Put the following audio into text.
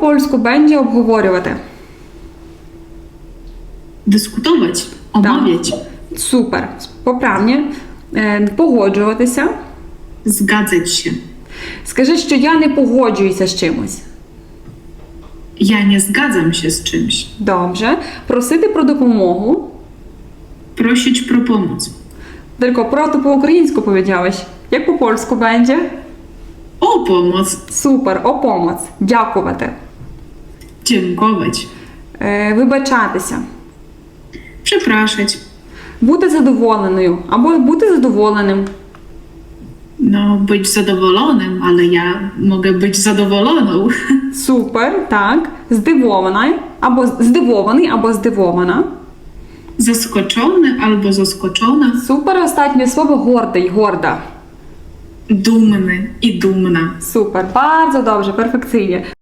по-польську będzie обговорювати? Dyskutować, omawiać, Супер. Поправні. Е, Погоджуватися. się. Скажи, що я не погоджуюся з чимось. Nie zgadzam się z czymś. Добре. Просити про допомогу. Prosić pro pomoc. Tylko про to по-українську powiedziałeś. Jak по польську będzie? O pomoc. Супер, о. Дякувати. Dziękować. Е, Вибачатися. Przepraszać. Бути задоволеною або бути задоволеним. No, być zadowolonym, ale ja mogę być zadowoloną. Супер, так. Здивована або здивований, або здивована. Zaskoczony albo zaskoczona. Супер, останнє слово гордий, горда. Dumny i dumna. Супер, bardzo dobrze, перфекційnie.